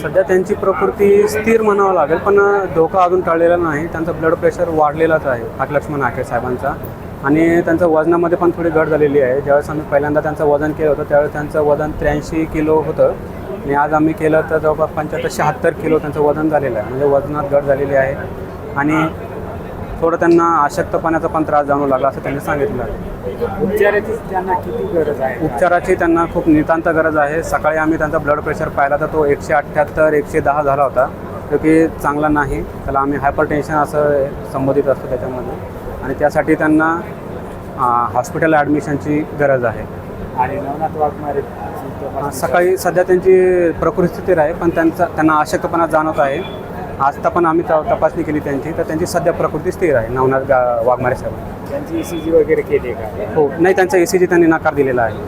सध्या त्यांची प्रकृती स्थिर म्हणावं लागेल पण धोका अजून टळलेला नाही. त्यांचं ब्लड प्रेशर वाढलेलाच आहे हाक लक्ष्मण साहेबांचा. आणि त्यांचं वजनामध्ये पण थोडी घट झालेली आहे. ज्यावेळेस आम्ही पहिल्यांदा त्यांचं वजन केलं होतं त्यावेळेस त्यांचं वजन त्र्याऐंशी किलो होतं. आणि आज आम्ही केलं तर जवळपास पंच्याहत्तर शहात्तर किलो त्यांचं वजन झालेलं आहे. म्हणजे वजनात घट झालेली आहे. आणि थोडं त्यांना अशक्तपणाचा पण त्रास जाणवू लागला असं त्यांनी सांगितलं. आहे उपचाराची त्यांना किती गरज आहे? उपचाराची त्यांना खूप नितांत गरज आहे. सकाळी आम्ही त्यांचा ब्लड प्रेशर पाहिला तर तो एकशे अठ्ठ्याहत्तर एकशे दहा झाला होता. जो की चांगला नाही. त्याला आम्ही हायपर टेन्शन असं संबोधित असतो त्याच्यामध्ये. आणि त्यासाठी त्यांना हॉस्पिटल ॲडमिशनची गरज आहे. आणि नवनाथ वाघमारे सकाळी सध्या त्यांची प्रकृती स्थिर आहे पण त्यांचा त्यांना अशक्तपणा जाणवत आहे. आजता पण आम्ही त- तपासणी केली त्यांची तर त्यांची सध्या प्रकृती स्थिर आहे नवनाथ गा वाघमारे साहेब. त्यांची ई सी जी वगैरे केली आहे का? हो नाही त्यांचा ए सी जी त्यांनी नकार दिलेला आहे.